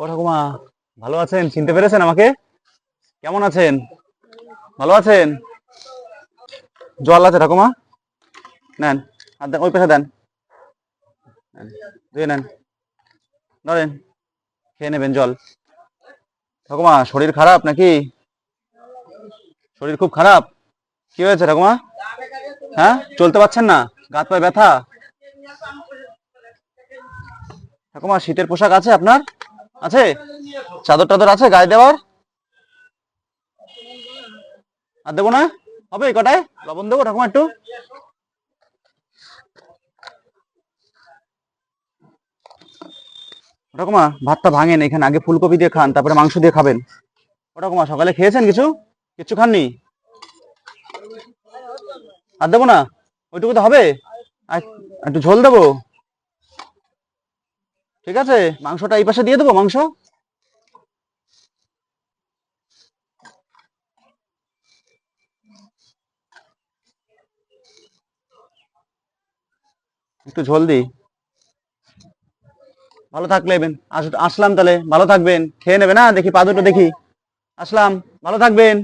ও ঠাকুমা, ভালো আছেন? চিনতে পেরেছেন আমাকে? কেমন আছেন? ভালো আছেন? জল আছে ঠাকুমা? নেন, আর ওই পাশে দেন। ধুয়ে নেন। ধরেন, খেয়ে নেবেন জল। ঠাকুমা, শরীর খারাপ নাকি? শরীর খুব খারাপ? কি হয়েছে ঠাকুমা? হ্যাঁ? চলতে পারছেন না? গাত পায়ে ব্যথা? ঠাকুমা, শীতের পোশাক আছে আপনার? আছে? চাদর টাদর আছে গায়ে দেওয়ার? আর দেবো না? হবে কটায়? লবণ দেবো ঠাকুমা একটু। ঠাকুমা, ভাতটা ভাঙেন এখানে, আগে ফুলকপি দিয়ে খান, তারপরে মাংস দিয়ে খাবেন। ও সকালে খেয়েছেন কিছু? কিছু খাননি? আর দেবো না? ওইটুকু তো হবে। একটু ঝোল দেবো? ঠিক আছে? মাংসটা এই পাশে দিয়ে দেবো, মাংস? একটু ঝোল দিই। ভালো থাকলেন আস- আসলাম তাহলে। ভালো থাকবেন। খেয়ে নেবে না? দেখি পা দুটো দেখি। আসলাম। ভালো থাকবেন।